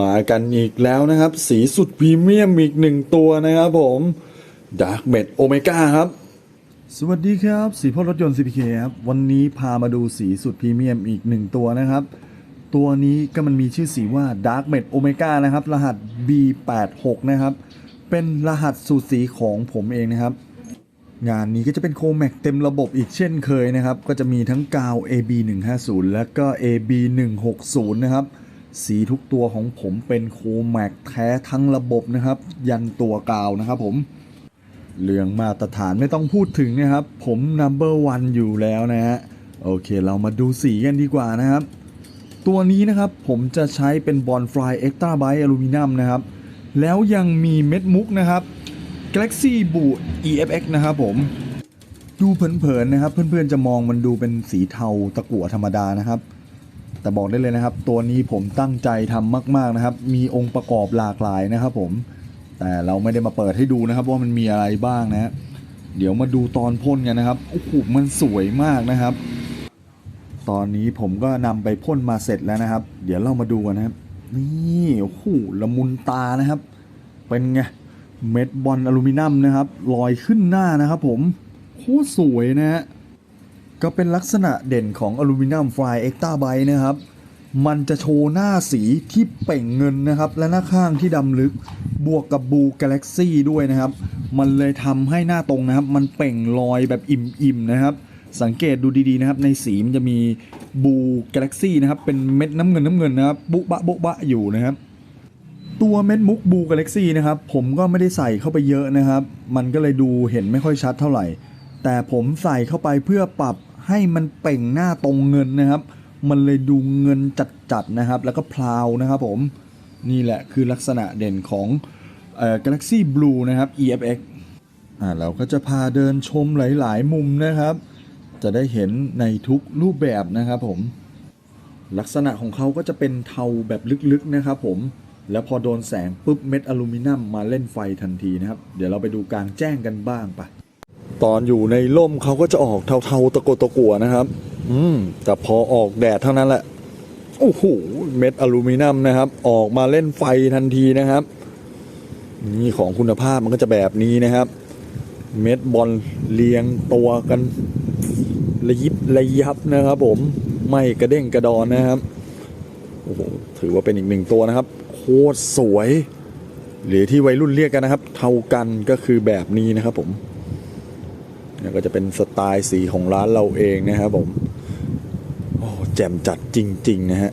มากันอีกแล้วนะครับ สีสุดพรีเมียมอีกหนึ่งตัวนะครับผมดาร์กเมดโอเมก้าครับ สวัสดีครับ สีพ่อรถยนต์ CPK ครับ วันนี้พามาดูสีสุดพรีเมียมอีกหนึ่งตัวนะครับ ตัวนี้ก็มันมีชื่อสีว่า Dark m e d Omega นะครับ รหัส B86 นะครับ เป็นรหัสสูตรสีของผมเองนะครับ งานนี้ก็จะเป็นโคแม็กเต็มระบบอีกเช่นเคยนะครับ ก็จะมีทั้งกาว AB 150 และก็ AB 160 นะครับ สีทุกตัวของผมเป็นโคแม็กแท้ทั้งระบบนะครับ ยันตัวกาวนะครับผมเรื่องมาตรฐานไม่ต้องพูดถึงนะครับ ผม number one อยู่แล้วนะฮะโอเคเรามาดูสีกันดีกว่านะครับ ตัวนี้นะครับผมจะใช้เป็นบอลฟลายเอ็กตร้าไบอลูมิเนียมนะครับ แล้วยังมีเม็ดมุกนะครับ Galaxy b o EFX นะครับผมดูเผินๆนะครับ เพื่อนๆจะมองมันดูเป็นสีเทาตะกั่วธรรมดานะครับ แต่บอกได้เลยนะครับ ตัวนี้ผมตั้งใจทำมาก ๆนะครับ มีองค์ประกอบหลากหลายนะครับผม แต่เราไม่ได้มาเปิดให้ดูนะครับ ว่ามันมีอะไรบ้างนะ เดี๋ยวมาดูตอนพ่นกันนะครับโอ้โหมันสวยมากนะครับ ตอนนี้ผมก็นำไปพ่นมาเสร็จแล้วนะครับ เดี๋ยวเรามาดูกันนะครับ นี่โอ้โหละมุนตานะครับ เป็นไงเม็ดบอลอลูมิเนียมนะครับลอยขึ้นหน้านะครับ ผมโคตรสวยนะฮะ ก็เป็นลักษณะเด่นของอลูมิเนียมฟลายเอ็กตาไบนะครับ มันจะโชว์หน้าสีที่เป่งเงินนะครับ และหน้าข้างที่ดำลึก บวกกับบูกาแล็กซี่ด้วยนะครับ มันเลยทำให้หน้าตรงนะครับ มันเป่งลอยแบบอิ่มๆนะครับ สังเกตดูดีๆนะครับ ในสีมันจะมีบูกาแล็กซี่นะครับ เป็นเม็ดน้ำเงินน้ำเงินนะครับ บุบะบุบะอยู่นะครับตัวเม็ดมุกบูกาแล็กซี่นะครับ ผมก็ไม่ได้ใส่เข้าไปเยอะนะครับ มันก็เลยดูเห็นไม่ค่อยชัดเท่าไหร่ แต่ผมใส่เข้าไปเพื่อปรับให้มันเป่งหน้าตรงเงินนะครับ มันเลยดูเงินจัดๆนะครับ แล้วก็พลาวนะครับผม นี่แหละคือลักษณะเด่นของเอ่อ Galaxy Blue นะครับ EFX อ่าเราก็จะพาเดินชมหลายๆมุมนะครับ จะได้เห็นในทุกรูปแบบนะครับผม ลักษณะของเขาก็จะเป็นเทาแบบลึกๆนะครับผม แล้วพอโดนแสงปุ๊บเม็ดอลูมิเนียมมาเล่นไฟทันทีนะครับ เดี๋ยวเราไปดูกลางแจ้งกันบ้างปะ ตอนอยู่ในร่มเขาก็จะออกเทาๆตะโกตะกัวนะครับ อืมแต่พอออกแดดเท่านั้นแหละโอ้โหเม็ดอลูมิเนียมนะครับ ออกมาเล่นไฟทันทีนะครับ นี่ของคุณภาพมันก็จะแบบนี้นะครับ เม็ดบอลเรียงตัวกันระยิบระยับนะครับผมไม่กระเด้งกระดอนนะครับโอ้โหถือว่าเป็นอีกหนึ่งตัวนะครับ โคตรสวย หรือที่วัยรุ่นเรียกกันนะครับ เท่ากันก็คือแบบนี้นะครับผมแล้ว ก็จะเป็นสไตล์สีของร้านเราเองนะครับผม โอ้แจ่มจัดจริง ๆ นะฮะ